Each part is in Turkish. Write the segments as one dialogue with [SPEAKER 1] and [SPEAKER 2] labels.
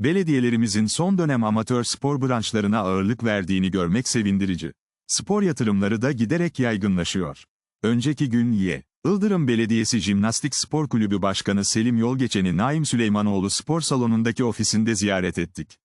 [SPEAKER 1] Belediyelerimizin son dönem amatör spor branşlarına ağırlık verdiğini görmek sevindirici. Spor yatırımları da giderek yaygınlaşıyor. Önceki gün Y. Ildırım Belediyesi Jimnastik Spor Kulübü Başkanı Selim Yolgeçen'i Naim Süleymanoğlu spor salonundaki ofisinde ziyaret ettik.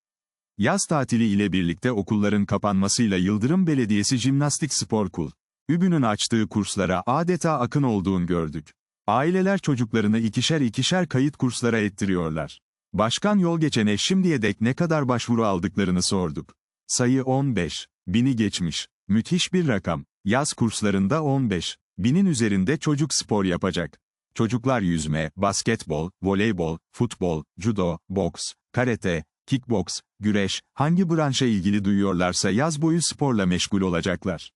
[SPEAKER 1] Yaz tatili ile birlikte okulların kapanmasıyla Yıldırım Belediyesi Jimnastik Spor Kul, Übü'nün açtığı kurslara adeta akın olduğunu gördük. Aileler çocuklarını ikişer ikişer kayıt kurslara ettiriyorlar. Başkan yol geçene şimdiye dek ne kadar başvuru aldıklarını sorduk. Sayı 15. Bini geçmiş. Müthiş bir rakam. Yaz kurslarında 15. Binin üzerinde çocuk spor yapacak. Çocuklar yüzme, basketbol, voleybol, futbol, judo, boks, karate, kickboks, güreş, hangi branşa ilgili duyuyorlarsa yaz boyu sporla meşgul olacaklar.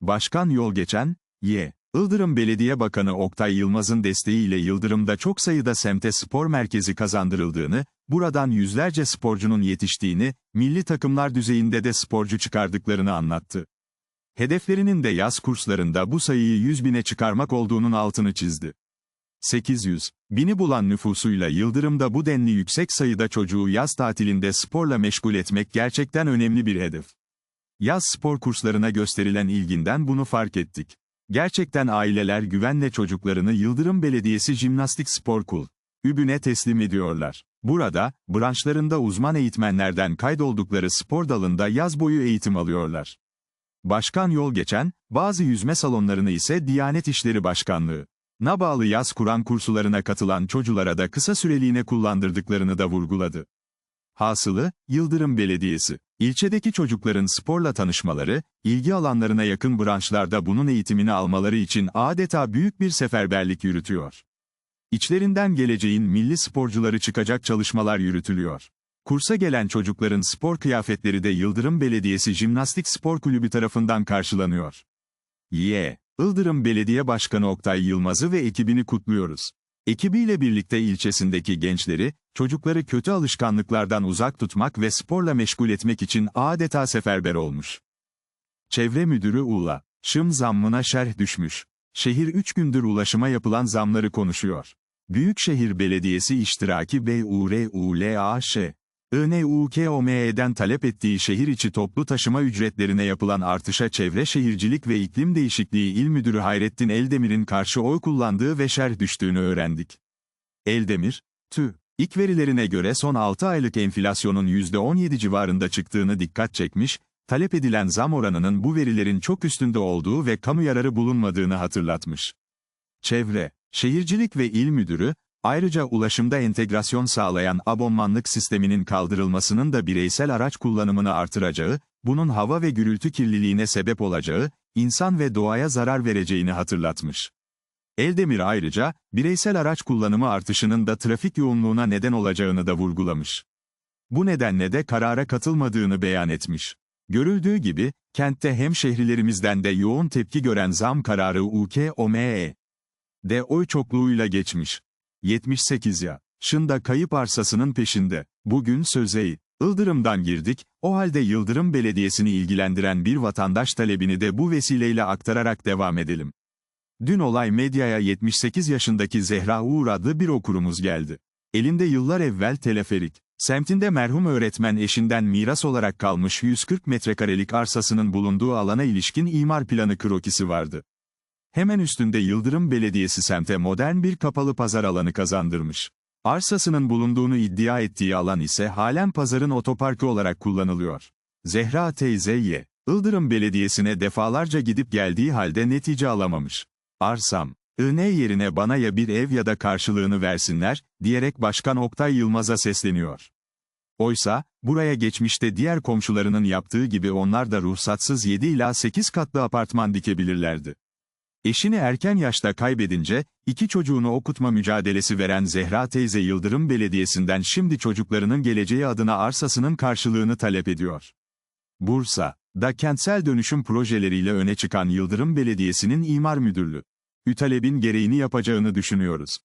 [SPEAKER 1] Başkan yol geçen, Y. Ildırım Belediye Bakanı Oktay Yılmaz'ın desteğiyle Yıldırım'da çok sayıda semte spor merkezi kazandırıldığını, buradan yüzlerce sporcunun yetiştiğini, milli takımlar düzeyinde de sporcu çıkardıklarını anlattı. Hedeflerinin de yaz kurslarında bu sayıyı 100 bine çıkarmak olduğunun altını çizdi. 800, bini bulan nüfusuyla Yıldırım'da bu denli yüksek sayıda çocuğu yaz tatilinde sporla meşgul etmek gerçekten önemli bir hedef. Yaz spor kurslarına gösterilen ilginden bunu fark ettik. Gerçekten aileler güvenle çocuklarını Yıldırım Belediyesi Jimnastik Spor Kul, Übüne teslim ediyorlar. Burada, branşlarında uzman eğitmenlerden kaydoldukları spor dalında yaz boyu eğitim alıyorlar. Başkan yol geçen, bazı yüzme salonlarını ise Diyanet İşleri Başkanlığı, na bağlı yaz Kur'an kursularına katılan çoculara da kısa süreliğine kullandırdıklarını da vurguladı. Hasılı, Yıldırım Belediyesi, ilçedeki çocukların sporla tanışmaları, ilgi alanlarına yakın branşlarda bunun eğitimini almaları için adeta büyük bir seferberlik yürütüyor. İçlerinden geleceğin milli sporcuları çıkacak çalışmalar yürütülüyor. Kursa gelen çocukların spor kıyafetleri de Yıldırım Belediyesi Jimnastik Spor Kulübü tarafından karşılanıyor. Y. Ildırım Belediye Başkanı Oktay Yılmaz'ı ve ekibini kutluyoruz. Ekibiyle birlikte ilçesindeki gençleri, çocukları kötü alışkanlıklardan uzak tutmak ve sporla meşgul etmek için adeta seferber olmuş. Çevre Müdürü Ula, Şım zammına şerh düşmüş. Şehir 3 gündür ulaşıma yapılan zamları konuşuyor. Büyükşehir Belediyesi iştiraki BURULAŞ, INUKOME'den talep ettiği şehir içi toplu taşıma ücretlerine yapılan artışa Çevre Şehircilik ve İklim Değişikliği İl Müdürü Hayrettin Eldemir'in karşı oy kullandığı ve şerh düştüğünü öğrendik. Eldemir, TÜ, İlk verilerine göre son 6 aylık enflasyonun %17 civarında çıktığını dikkat çekmiş, talep edilen zam oranının bu verilerin çok üstünde olduğu ve kamu yararı bulunmadığını hatırlatmış. Çevre, Şehircilik ve İl Müdürü, ayrıca ulaşımda entegrasyon sağlayan abonmanlık sisteminin kaldırılmasının da bireysel araç kullanımını artıracağı, bunun hava ve gürültü kirliliğine sebep olacağı, insan ve doğaya zarar vereceğini hatırlatmış. Eldemir ayrıca, bireysel araç kullanımı artışının da trafik yoğunluğuna neden olacağını da vurgulamış. Bu nedenle de karara katılmadığını beyan etmiş. Görüldüğü gibi, kentte hem şehirlerimizden de yoğun tepki gören zam kararı UKOME de oy çokluğuyla geçmiş. 78 ya. Şında kayıp arsasının peşinde. Bugün sözeyi. Ildırım'dan girdik, o halde Yıldırım Belediyesi'ni ilgilendiren bir vatandaş talebini de bu vesileyle aktararak devam edelim. Dün olay medyaya 78 yaşındaki Zehra Uğur adlı bir okurumuz geldi. Elinde yıllar evvel teleferik, semtinde merhum öğretmen eşinden miras olarak kalmış 140 metrekarelik arsasının bulunduğu alana ilişkin imar planı krokisi vardı. Hemen üstünde Yıldırım Belediyesi semte modern bir kapalı pazar alanı kazandırmış. Arsasının bulunduğunu iddia ettiği alan ise halen pazarın otoparkı olarak kullanılıyor. Zehra teyze Y. Ildırım Belediyesi'ne defalarca gidip geldiği halde netice alamamış. Arsam, ıne yerine bana ya bir ev ya da karşılığını versinler, diyerek Başkan Oktay Yılmaz'a sesleniyor. Oysa, buraya geçmişte diğer komşularının yaptığı gibi onlar da ruhsatsız 7 ila 8 katlı apartman dikebilirlerdi. Eşini erken yaşta kaybedince, iki çocuğunu okutma mücadelesi veren Zehra teyze Yıldırım Belediyesi'nden şimdi çocuklarının geleceği adına arsasının karşılığını talep ediyor. Bursa, da kentsel dönüşüm projeleriyle öne çıkan Yıldırım Belediyesi'nin imar müdürlüğü. Ütalebin gereğini yapacağını düşünüyoruz.